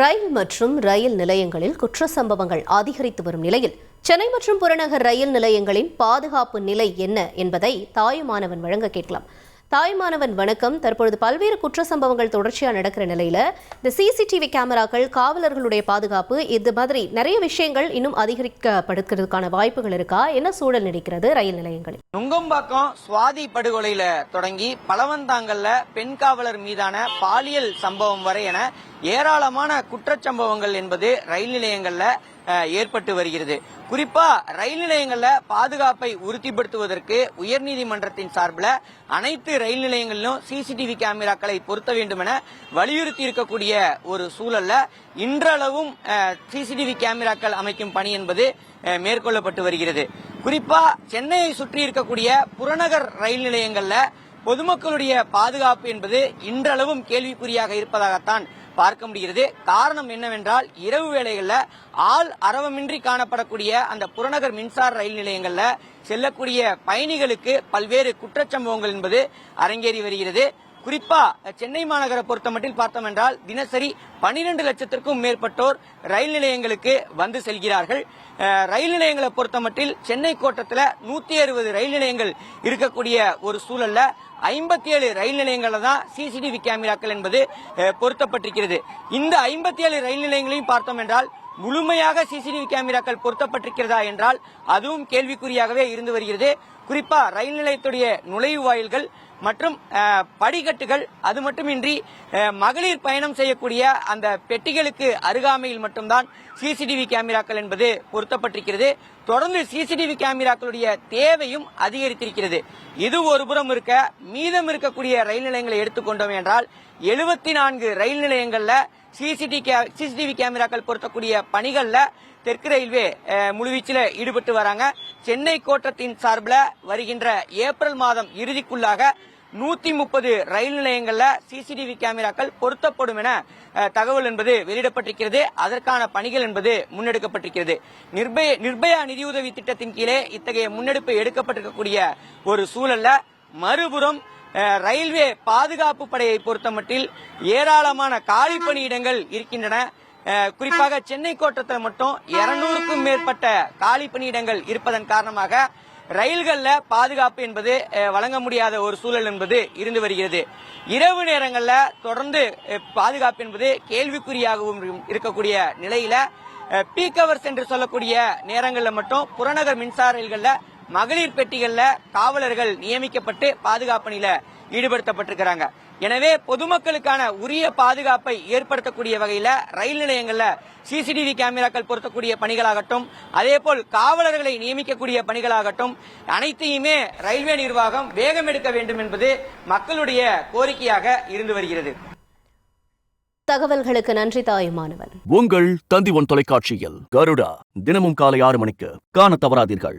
ரயில் மற்றும் ரயில் நிலையங்களில் குற்ற சம்பவங்கள் அதிகரித்து வரும் நிலையில் சென்னை மற்றும் புறநகர் ரயில் நிலையங்களின் பாதுகாப்பு நிலை என்ன என்பதை தாயுமானவன் வழங்க கேட்கலாம். தாயுமானவன் வணக்கம். தற்பொழுது பல்வேறு குற்ற சம்பவங்கள் தொடர்ச்சியாக நடக்கிற நிலையில இந்த சிசிடிவி கேமராக்கள் காவலர்களுடைய பாதுகாப்பு இது மாதிரி நிறைய விஷயங்கள் இன்னும் அதிகரிக்கப்படுக்கிறதுக்கான வாய்ப்புகள் இருக்கா? என்ன சூழல் நடிக்கிறது ரயில் நிலையங்களில்? நுங்கம்பாக்கம் சுவாதி படுகொலையில தொடங்கி பலவந்தாங்கல்ல பெண் காவலர் மீதான பாலியல் சம்பவம் வரை என ஏராளமான குற்றச்சம்பவங்கள் என்பது ரயில் நிலையங்கள்ல ஏற்பட்டு வருகிறது. குறிப்பா ரயில் நிலையங்கள்ல பாதுகாப்பை உறுதிப்படுத்துவதற்கு உயர்நீதிமன்றத்தின் சார்பில் அனைத்து ரயில் நிலையங்களிலும் சிசிடிவி கேமராக்களை பொருத்த வேண்டும் என வலியுறுத்தி இருக்கக்கூடிய ஒரு சூழல்ல இன்றளவும் சிசிடிவி கேமராக்கள் அமைக்கும் பணி என்பது மேற்கொள்ளப்பட்டு வருகிறது. குறிப்பா சென்னையை சுற்றி இருக்கக்கூடிய புறநகர் ரயில் நிலையங்கள்ல பொதுமக்களுடைய பாதுகாப்பு என்பது இன்றளவும் கேள்விக்குறியாக இருப்பதாகத்தான் பார்க்க முடிகிறது. காரணம் என்னவென்றால் இரவு வேளைகளில் ஆள் அரவமின்றி காணப்படக்கூடிய அந்த புறநகர் மின்சார ரயில் நிலையங்களில் செல்லக்கூடிய பயணிகளுக்கு பல்வேறு குற்றச்சம்பவங்கள் என்பது அரங்கேறி வருகிறது. குறிப்பா சென்னை மாநகரை பொறுத்த மட்டில் பார்த்தோம் என்றால் தினசரி பனிரெண்டு லட்சத்திற்கும் மேற்பட்டோர் ரயில் நிலையங்களுக்கு வந்து செல்கிறார்கள். ரயில் நிலையங்களை பொறுத்த மட்டில் சென்னை கோட்டத்தில் நூத்தி அறுபது ரயில் நிலையங்கள் இருக்கக்கூடிய ஒரு சூழல்ல ஐம்பத்தி ஏழு ரயில் நிலையங்களில் தான் சிசிடிவி கேமராக்கள் என்பது பொருத்தப்பட்டிருக்கிறது. இந்த ஐம்பத்தி ஏழு ரயில் நிலையங்களையும் பார்த்தோம் என்றால் முழுமையாக சிசிடிவி கேமராக்கள் பொருத்தப்பட்டிருக்கிறதா என்றால் அதுவும் கேள்விக்குறியாகவே இருந்து வருகிறது. குறிப்பா ரயில் நிலையத்துடைய நுழைவு வாயில்கள் மற்றும் படிக்கட்டுகள் அது மட்டுமின்றி மகளிர் பயணம் செய்யக்கூடிய அந்த பெட்டிகளுக்கு அருகாமையில் மட்டும்தான் சிசிடிவி கேமராக்கள் என்பது பொருத்தப்பட்டிருக்கிறது. தொடர்ந்து சிசிடிவி கேமராக்களுடைய தேவையும் அதிகரித்திருக்கிறது. இது ஒரு புறம் இருக்க மீதம் இருக்கக்கூடிய ரயில் நிலையங்களை எடுத்துக்கொண்டோம் என்றால் எழுபத்தி நான்கு ரயில் நிலையங்களில் சிசிடி சிசிடிவி கேமராக்கள் பொருத்தக்கூடிய பணிகளில் தெற்கு ரயில்வே முழுவீச்சில் ஈடுபட்டு வராங்க. சென்னை கோட்டத்தின் சார்பில் வருகின்ற ஏப்ரல் மாதம் இறுதிக்குள்ளாக நூத்தி முப்பது ரயில் நிலையங்கள்ல சிசிடிவி கேமராக்கள் பொருத்தப்படும் என தகவல் என்பது வெளியிடப்பட்டிருக்கிறது. அதற்கான பணிகள் என்பது முன்னெடுக்கப்பட்டிருக்கிறது. நிர்பய நிர்பயா நிதியுதவி திட்டத்தின் கீழே இத்தகைய முன்னெடுப்பு எடுக்கப்பட்டிருக்கக்கூடிய ஒரு சூழல்ல மறுபுறம் ரயில்வே பாதுகாப்பு படையை பொறுத்தமட்டில் ஏராளமான காலி பணியிடங்கள் இருக்கின்றன. குறிப்பாக சென்னை கோட்டத்தில் மட்டும் இருநூறுக்கும் மேற்பட்ட காலி பணியிடங்கள் இருப்பதன் காரணமாக ரயில்களில் பாதுகாப்பு என்பது வழங்க முடியாத ஒரு சூழல் என்பது இருந்து வருகிறது. இரவு நேரங்களில் தொடர்ந்து பாதுகாப்பு என்பது கேள்விக்குறியாகவும் இருக்கக்கூடிய நிலையில பீக் அவர்ஸ் என்று சொல்லக்கூடிய நேரங்களில் மட்டும் புறநகர் மின்சார ரயில்களில் மகளிர் பெட்டிகளில் காவலர்கள் நியமிக்கப்பட்டு பாதுகாப்பு நிலை ஈடுபடுத்தப்பட்டிருக்கிறாங்க. எனவே பொதுமக்களுக்கான உரிய பாதுகாப்பை ஏற்படுத்தக்கூடிய வகையில ரயில் நிலையங்கள்ல சிசிடிவி கேமராக்கள் பொருத்தக்கூடிய பணிகளாகட்டும் அதேபோல் காவலர்களை நியமிக்கக்கூடிய பணிகளாகட்டும் அனைத்தையுமே ரயில்வே நிர்வாகம் வேகம் எடுக்க வேண்டும் என்பது மக்களுடைய கோரிக்கையாக இருந்து வருகிறது. தகவல்களுக்கு நன்றி தாயுமானவன் உங்கள் தந்தி ஒன் தொலைக்காட்சியில் கருடா தினமும் காலை ஆறு மணிக்கு காண தவறாதீர்கள்.